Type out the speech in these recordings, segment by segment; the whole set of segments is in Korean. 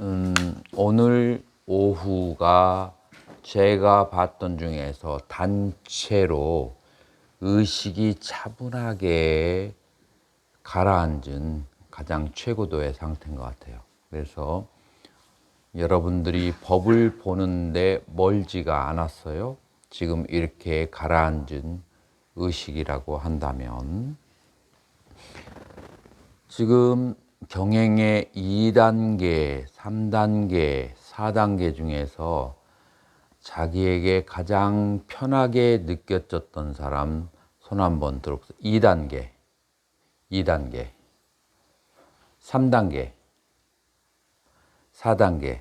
음, 오늘 오후가 제가 봤던 중에서 단체로 의식이 차분하게 가라앉은 가장 최고도의 상태인 것 같아요. 그래서 여러분들이 법을 보는데 멀지가 않았어요. 지금 이렇게 가라앉은 의식이라고 한다면 지금 경행의 2단계, 3단계, 4단계 중에서 자기에게 가장 편하게 느껴졌던 사람 손 한번 들어보세요. 2단계, 2단계, 3단계, 4단계.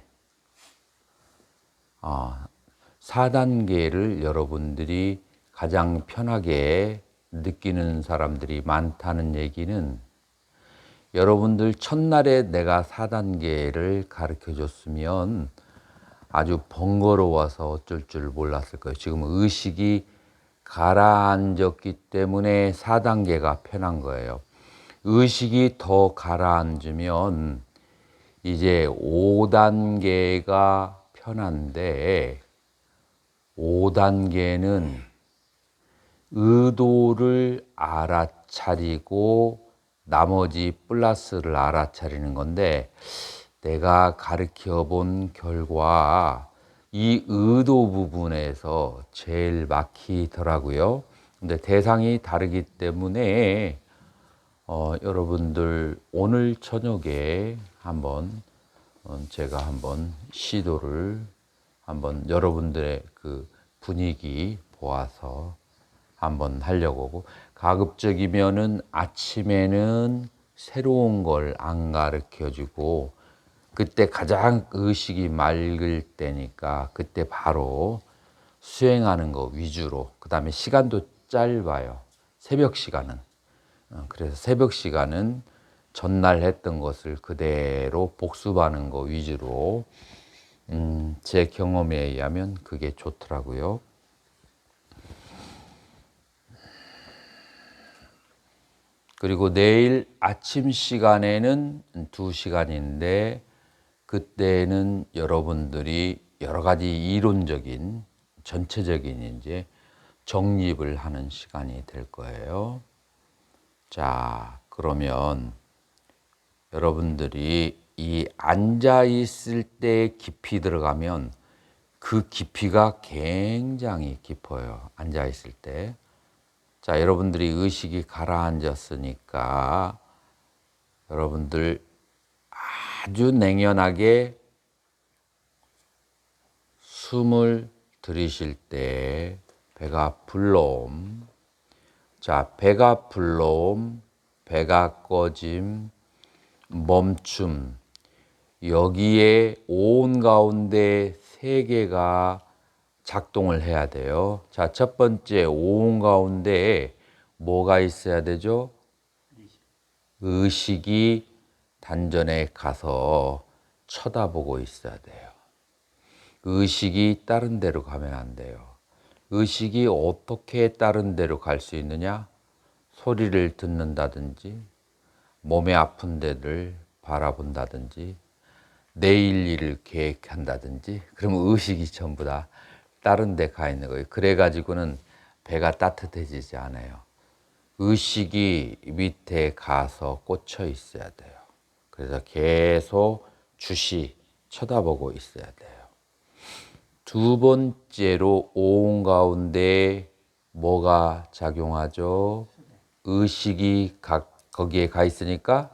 아, 4단계를 여러분들이 가장 편하게 느끼는 사람들이 많다는 얘기는 여러분들 첫날에 내가 4단계를 가르쳐 줬으면 아주 번거로워서 어쩔 줄 몰랐을 거예요. 지금 의식이 가라앉았기 때문에 4단계가 편한 거예요. 의식이 더 가라앉으면 이제 5단계가 편한데 5단계는 의도를 알아차리고 나머지 플러스를 알아차리는 건데 내가 가르쳐 본 결과 이 의도 부분에서 제일 막히더라고요. 근데 대상이 다르기 때문에 어, 여러분들 오늘 저녁에 한번 어, 제가 한번 시도를 한번 여러분들의 그 분위기 보아서 한번 하려고 하고 가급적이면은 아침에는 새로운 걸 안 가르쳐 주고 그때 가장 의식이 맑을 때니까 그때 바로 수행하는 거 위주로 그다음에 시간도 짧아요. 새벽 시간은. 어, 그래서 새벽 시간은 전날 했던 것을 그대로 복습하는 거 위주로 음, 제 경험에 의하면 그게 좋더라고요. 그리고 내일 아침 시간에는 두 시간인데 그때는 여러분들이 여러 가지 이론적인 전체적인 이제 정립을 하는 시간이 될 거예요. 자, 그러면 여러분들이 이 앉아 있을 때 깊이 들어가면 그 깊이가 굉장히 깊어요. 앉아 있을 때. 자, 여러분들이 의식이 가라앉았으니까 여러분들 아주 냉연하게 숨을 들이쉴 때 배가 불러옴. 자, 배가 불러옴, 배가 꺼짐, 멈춤. 여기에 온 가운데 세 개가 작동을 해야 돼요. 자, 첫 번째 온 가운데 뭐가 있어야 되죠? 의식이 단전에 가서 쳐다보고 있어야 돼요. 의식이 다른 데로 가면 안 돼요. 의식이 어떻게 다른 데로 갈 수 있느냐? 소리를 듣는다든지, 몸에 아픈 데를 바라본다든지, 내일 일을 계획한다든지, 그러면 의식이 전부 다 다른 데 가 있는 거예요. 그래 가지고는 배가 따뜻해지지 않아요. 의식이 밑에 가서 꽂혀 있어야 돼요. 그래서 계속 주시 쳐다보고 있어야 돼요. 두 번째로 오온 가운데 뭐가 작용하죠? 의식이 가, 거기에 가 있으니까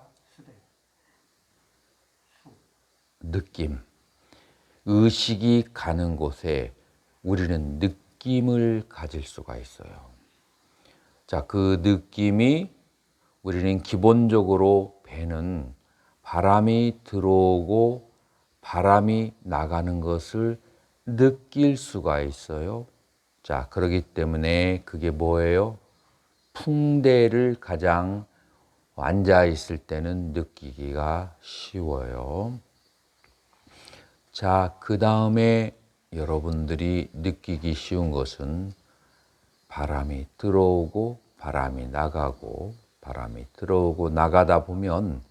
느낌. 의식이 가는 곳에 우리는 느낌을 가질 수가 있어요. 자, 그 느낌이 우리는 기본적으로 배는 바람이 들어오고 바람이 나가는 것을 느낄 수가 있어요. 자, 그러기 때문에 그게 뭐예요? 풍대를 가장 앉아 있을 때는 느끼기가 쉬워요. 자, 그 다음에 여러분들이 느끼기 쉬운 것은 바람이 들어오고 바람이 나가고 바람이 들어오고 나가다 보면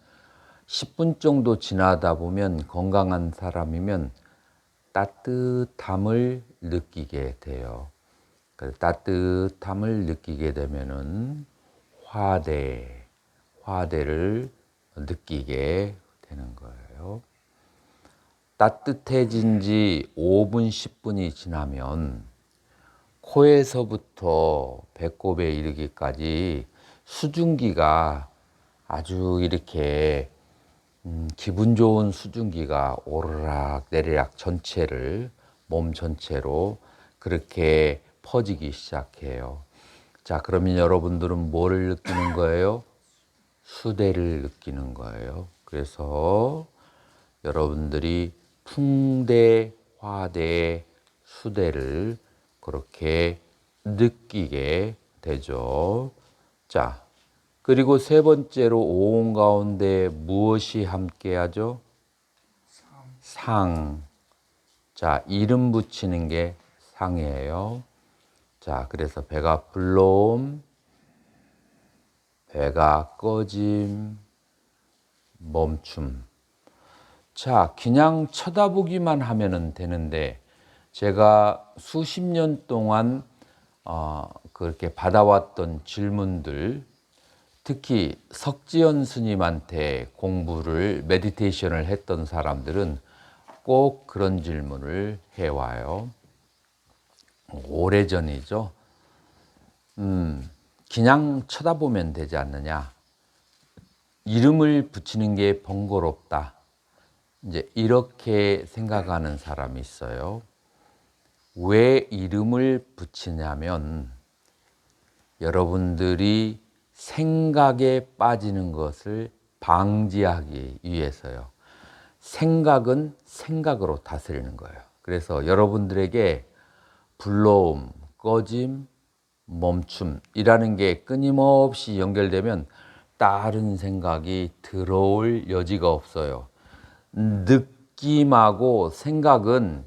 10분 정도 지나다 보면 건강한 사람이면 따뜻함을 느끼게 돼요. 그 따뜻함을 느끼게 되면은 화대, 화대를 느끼게 되는 거예요. 따뜻해진 지 5분, 10분이 지나면 코에서부터 배꼽에 이르기까지 수증기가 아주 이렇게 음, 기분 좋은 수증기가 오르락 내리락 전체를 몸 전체로 그렇게 퍼지기 시작해요. 자, 그러면 여러분들은 뭐를 느끼는 거예요? 수대를 느끼는 거예요. 그래서 여러분들이 풍대, 화대, 수대를 그렇게 느끼게 되죠. 자, 그리고 세 번째로 오온 가운데 무엇이 함께하죠? 상. 자, 이름 붙이는 게 상이에요. 자, 그래서 배가 불러옴, 배가 꺼짐, 멈춤. 자, 그냥 쳐다보기만 하면 되는데 제가 수십 년 동안 어, 그렇게 받아왔던 질문들, 특히 석지연 스님한테 공부를 메디테이션을 했던 사람들은 꼭 그런 질문을 해와요. 오래 전이죠. 음, 그냥 쳐다보면 되지 않느냐. 이름을 붙이는 게 번거롭다. 이제 이렇게 생각하는 사람이 있어요. 왜 이름을 붙이냐면 여러분들이 생각에 빠지는 것을 방지하기 위해서요. 생각은 생각으로 다스리는 거예요. 그래서 여러분들에게 불러옴, 꺼짐, 멈춤이라는 게 끊임없이 연결되면 다른 생각이 들어올 여지가 없어요. 느낌하고 생각은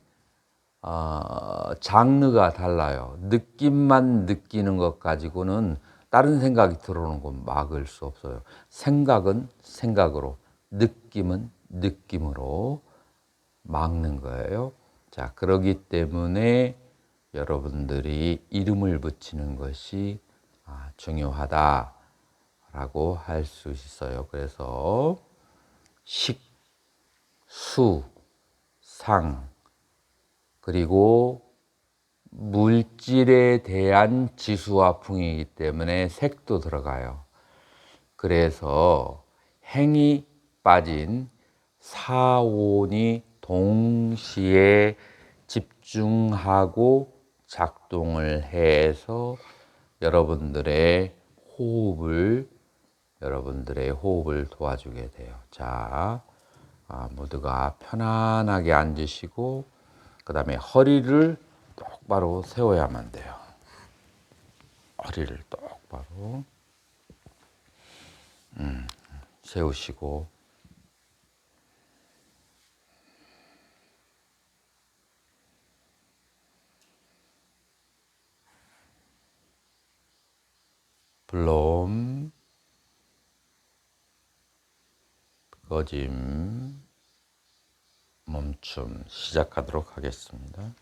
어, 장르가 달라요. 느낌만 느끼는 것 가지고는 다른 생각이 들어오는 건 막을 수 없어요. 생각은 생각으로, 느낌은 느낌으로 막는 거예요. 자, 그러기 때문에 여러분들이 이름을 붙이는 것이 아, 중요하다라고 할 수 있어요. 그래서 식, 수, 상, 그리고 물질에 대한 지수와 풍이기 때문에 색도 들어가요. 그래서 행이 빠진 사원이 동시에 집중하고 작동을 해서 여러분들의 호흡을 여러분들의 호흡을 도와주게 돼요. 자, 아, 모두가 편안하게 앉으시고 그 다음에 허리를 똑바로 세워야만 돼요. 허리를 똑바로 음, 세우시고 불러옴 꺼짐 멈춤 시작하도록 하겠습니다.